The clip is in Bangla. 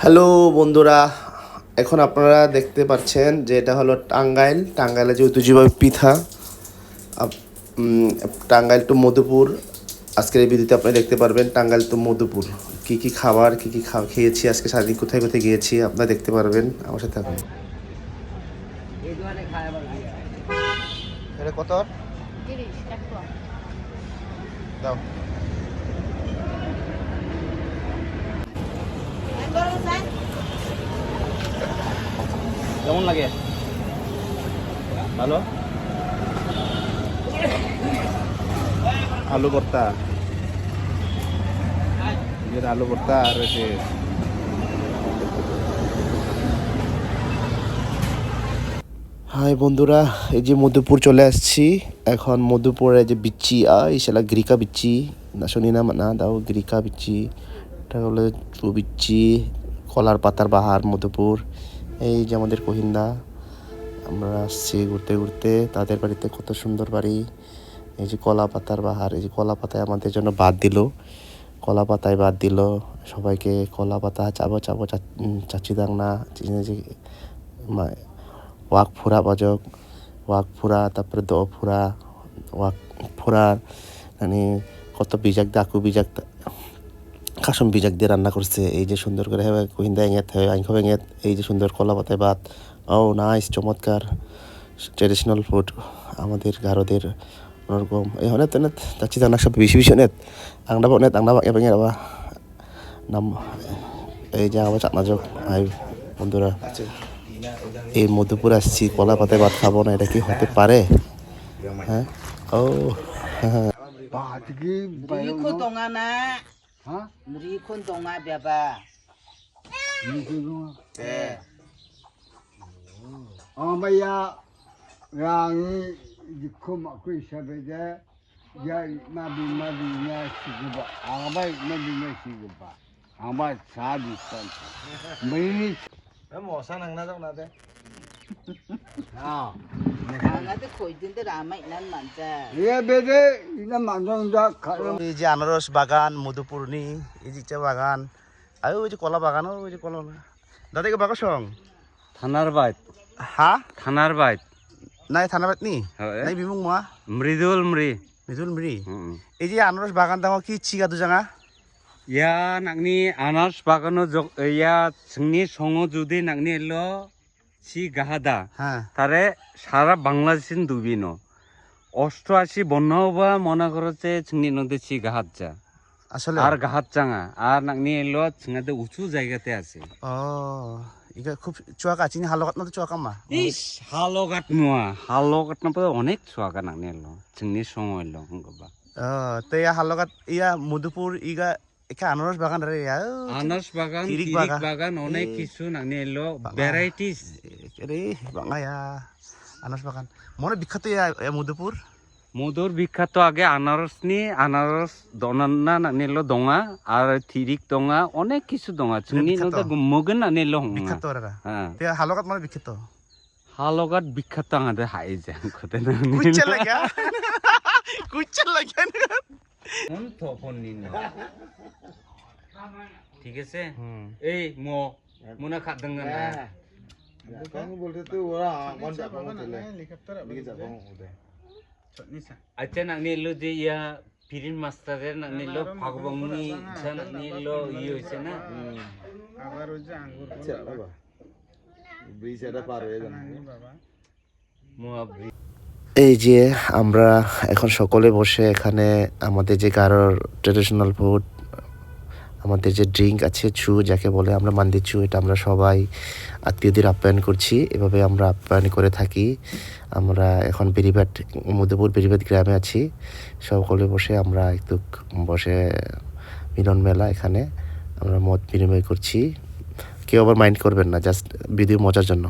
হ্যালো বন্ধুরা এখন আপনারা দেখতে পাচ্ছেন যে এটা হলো টাঙ্গাইল। টাঙ্গাইলে যে ঐতিহ্যবাহী পিঠা টাঙ্গাইল টু মধুপুর আজকের এই ভিডিওতে আপনি দেখতে পারবেন টাঙ্গাইল টু মধুপুর। কি কি খাবার কি কি খাওয়া খেয়েছি আজকে সারাদিন কোথায় কোথায় গিয়েছি আপনারা দেখতে পারবেন আমার সাথে থাকুন। কত? দাও। কেমন লাগে? ভালো? আলু ভর্তা। আলু ভর্তা আর হচ্ছে হাই বন্ধুরা, এই যে মধুপুর চলে আসছি। এখন মধুপুরে যে বিচ্ছি আই সেলা গ্রিকা বিচ্ছি। না, শুনি না না, দাও, গ্রিকা বিচ্ছি। এটা হলো চু বিচ্ছি, কলার পাতার বাহার মধুপুর। এই যে আমাদের কহিন্দা, আমরা আসছি ঘুরতে ঘুরতে, তাদের বাড়িতে কত সুন্দর বাড়ি, এই যে কলা পাতার বাহার, এই যে কলা পাতায় আমাদের জন্য বাদ দিল। কলা পাতায় বাদ দিল, সবাইকে কলা পাতা চাবো চাবো চাচি দাংনা যে, মা- ওয়াক ফুরা বাজক, ওয়াক ফুরা, তারপরে দ ফুরা, ওয়াক ফুরা মানে কত বিজাক দাকু বিজাক কাসম বিজাক দিয়ে রান্না করছে। এই যে সুন্দর করে হেবে কহিন্দা এঙেত হেবে আইনখ এঙেত এই যে সুন্দর কলা পাতায় ভাত। ও নাইস চমৎকার। ট্রেডিশনাল ফুড আমাদের গারোদের ওরকম এই হনে তো চাচ্ছি জানা সব বেশি বেশি নেত আংডা বনেত আংডা বাকে ভেঙে রাবা নাম এই যে আবার চাকনা যোগ আই বন্ধুরা। এই মধুপুর আসছি কলা পাতায় ভাত খাব না এটা কি হতে পারে? হ্যাঁ? ও হ্যাঁ 啊？你离昆东啊边吧离昆东啊？对啊没有啊你你可嘛贵小北京呀那边那边那西湖吧啊那边那边那西湖吧俺们三个三个没等我上来那个那边 এই যে আনারস বাগান মধুপুরনি এই যে ইটা বাগান আর ওই যে কলা বাগান ওই যে কলা দাদা কে বাগান সং থানার বাইত হা থানার বাইত নাই থানাবাদ নি হয়। নাই বিমুং মা। মৃদুল মৃ। মিরি হুম। এই যে আনারস বাগান দাও কি চিগা দুজাঙা? ইয়া নাকনি আনারস বাগানো ইয়া जोंनि সঙ্গ যদি নাকনি এলো। সি গাহাদা। হ্যাঁ। তারে সারা বাংলাদেশ দুবিন। অষ্টআশি বন্যা বা মনে করছে ছিঙ্গি নদী সি গাহাত যা। আসলে আর গাহাত চাঙা। আর নাকনি এলো ছিঙ্গাতে উঁচু জায়গাতে আছে। ও ইগা খুব চুয়াক আছে নি হালকাত না তো চুয়াক আমা ইস হালকাত মুয়া হালকাত না পরে অনেক চুয়াক নাকনি এলো। ছিঙ্গি সময় এলো গবা। তে হালকাত ইয়া মধুপুর ইগা আনারস বাগান রে আনারস বাগান তিরিক বাগান। অনেক। কিছু নাকনি এলো ভ্যারাইটিস রে বাঙা ইয়া আনারস বাগান মনে বিখ্যাত মধুপুর মধুর বিখ্যাত আগে আনারস নি আনারস দনান্না নানিলো দঙা আর থিরিক দঙা অনেক কিছু দঙা চুনি? নদা মগন নানিলো হংা বিখ্যাত ওরা হ্যাঁ তে হালকাত মানে বিখ্যাত হালগাত বিখ্যাত আঙাদে হাই যাং খতে কুচ্চা লাগা কুচ্চা লাগা কোন থপন নিন ঠিক আছে? এই মো মুনা খাদং না। কারণ বলতে তো ওরা আমার যাব হোটেলে লিখে যাব ওদের আচ্ছা নানিলো যে ইয়া পিরিন মাস্টারের ভগবংনি ইচ্ছা নানিলো ই হইছে না? আচ্ছা বাবা। ব্রিজ এটা পার হয়ে মুয়াব্রি এই যে আমরা এখন সকলে বসে এখানে আমাদের যে গারোর ট্রেডিশনাল ফুড আমাদের যে ড্রিঙ্ক আছে, চু যাকে বলে আমরা মান্দি চু, এটা আমরা সবাই আত্মীয়দের আপ্যায়ন করছি। এভাবে আমরা আপ্যায়ন করে থাকি। আমরা এখন বেরিবাট মধুপুর বেরিবাট গ্রামে আছি। সকলে বসে আমরা একটু বসে মিলন মেলা এখানে আমরা মত বিনিময় করছি। কেউ আবার মাইন্ড করবেন না জাস্ট ভিডিও মজার জন্য।